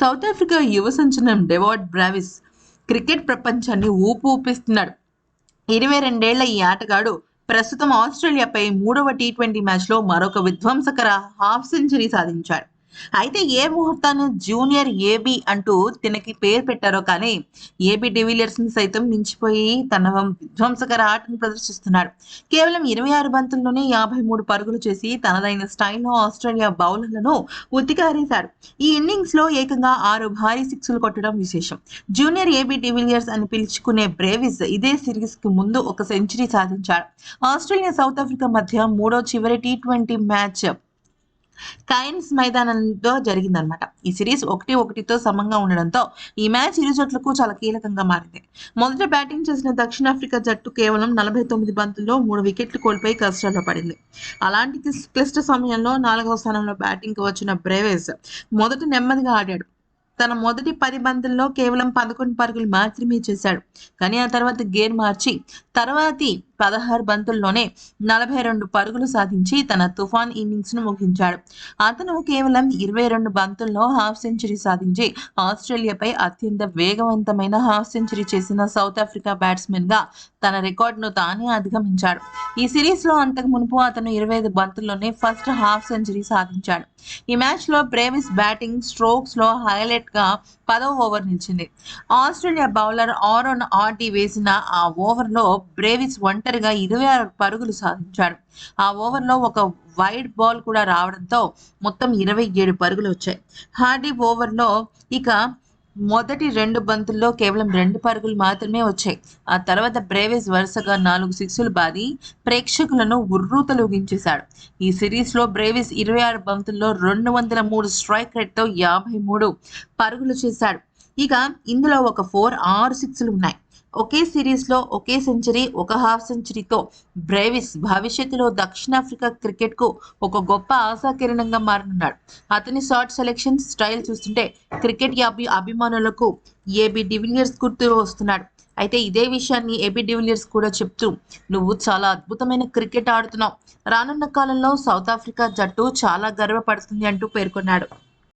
South Africa యువ సంచలనం డెవార్డ్ బ్రావిస్ cricket ప్రపంచాన్ని ఊపు ఊపిస్తున్నాడు. ఇరవై రెండేళ్ళ ఈ ఆటగాడు ప్రస్తుతం ఆస్ట్రేలియాపై మూడవ టీ ట్వంటీ మ్యాచ్లో మరొక విధ్వంసకర హాఫ్ సెంచరీ సాధించాడు. అయితే ఏ ముహూర్తాను జూనియర్ ఏబి అంటూ తినకి పేరు పెట్టారో కానీ ఏబి డివిలియర్స్ని సైతం మించిపోయి తన విధ్వంసకర ఆటను ప్రదర్శిస్తున్నాడు. కేవలం ఇరవై ఆరు బంతుల్లోనే యాభై మూడు పరుగులు చేసి తనదైన స్టైల్లో ఆస్ట్రేలియా బౌలర్లను ఉతికారేశాడు ఈ ఇన్నింగ్స్లో ఏకంగా ఆరు భారీ సిక్స్లు కొట్టడం విశేషం. జూనియర్ ఏబి డివిలియర్స్ అని పిలుచుకునే బ్రేవిస్ ఇదే సిరీస్కి ముందు ఒక సెంచరీ సాధించాడు. ఆస్ట్రేలియా సౌత్ ఆఫ్రికా మధ్య మూడో చివరి టీ ట్వంటీ మ్యాచ్ కైన్స్ మైదానంలో జరిగిందనమాట. ఈ సిరీస్ ఒకటి ఒకటితో సమంగా ఉండడంతో ఈ మ్యాచ్ ఇరు జట్లకు చాలా కీలకంగా మారింది. మొదట బ్యాటింగ్ చేసిన దక్షిణాఫ్రికా జట్టు కేవలం నలభై తొమ్మిది బంతుల్లో మూడు వికెట్లు కోల్పోయి కష్టాల్లో పడింది. అలాంటి క్లిష్ట సమయంలో నాలుగవ స్థానంలో బ్యాటింగ్కి వచ్చిన బ్రేవేస్ మొదట నెమ్మదిగా ఆడాడు. తన మొదటి పది బంతుల్లో కేవలం పదకొండు పరుగులు మాత్రమే చేశాడు. కానీ ఆ తర్వాత గేర్ మార్చి తర్వాతి పదహారు బంతుల్లోనే నలభై రెండు పరుగులు సాధించి తన తుఫాన్ ఇన్నింగ్స్ను ముగించాడు. అతను కేవలం ఇరవై రెండు బంతుల్లో హాఫ్ సెంచరీ సాధించి ఆస్ట్రేలియాపై అత్యంత వేగవంతమైన హాఫ్ సెంచరీ చేసిన సౌత్ ఆఫ్రికా బ్యాట్స్మెన్గా తన రికార్డును తానే అధిగమించాడు. ఈ సిరీస్లో అంతకు మునుపు అతను ఇరవై ఐదు బంతుల్లోనే ఫస్ట్ హాఫ్ సెంచరీ సాధించాడు. ఈ మ్యాచ్లో బ్రేవిస్ బ్యాటింగ్ స్ట్రోక్స్లో హైలైట్గా పదవ ఓవర్ నిలిచింది. ఆస్ట్రేలియా బౌలర్ ఆరోన్ ఆర్టీ వేసిన ఆ ఓవర్లో బ్రేవిస్ ఒంటరిగా ఇరవై ఆరు పరుగులు సాధించాడు. ఆ ఓవర్లో ఒక వైడ్ బాల్ కూడా రావడంతో మొత్తం ఇరవై ఏడు పరుగులు వచ్చాయి. హార్డీ ఓవర్లో ఇక మొదటి రెండు బంతుల్లో కేవలం రెండు పరుగులు మాత్రమే వచ్చాయి. ఆ తర్వాత బ్రేవిస్ వరుసగా నాలుగు సిక్సులు బాది ప్రేక్షకులను ఉర్రూతలూగించేశాడు ఈ సిరీస్లో బ్రేవిస్ ఇరవై ఆరు బంతుల్లో రెండు వందల మూడు స్ట్రైక్ రేట్తో యాభై మూడు పరుగులు చేశాడు. ఇక ఇందులో ఒక ఫోర్ ఆరు సిక్స్లు ఉన్నాయి. ఒకే సిరీస్లో ఒకే సెంచరీ ఒక హాఫ్ సెంచరీతో బ్రేవిస్ భవిష్యత్తులో దక్షిణాఫ్రికా క్రికెట్కు ఒక గొప్ప ఆశాకిరణంగా మారనున్నాడు. అతని షార్ట్ సెలెక్షన్ స్టైల్ చూస్తుంటే క్రికెట్ అభి అభిమానులకు ఏబి డివిలియర్స్ గుర్తు వస్తున్నాడు. అయితే ఇదే విషయాన్ని ఏబి డివిలియర్స్ కూడా చెప్తూ నువ్వు చాలా అద్భుతమైన క్రికెట్ ఆడుతున్నావు. రానున్న కాలంలో సౌత్ ఆఫ్రికా జట్టు చాలా గర్వపడుతుంది అంటూ పేర్కొన్నాడు.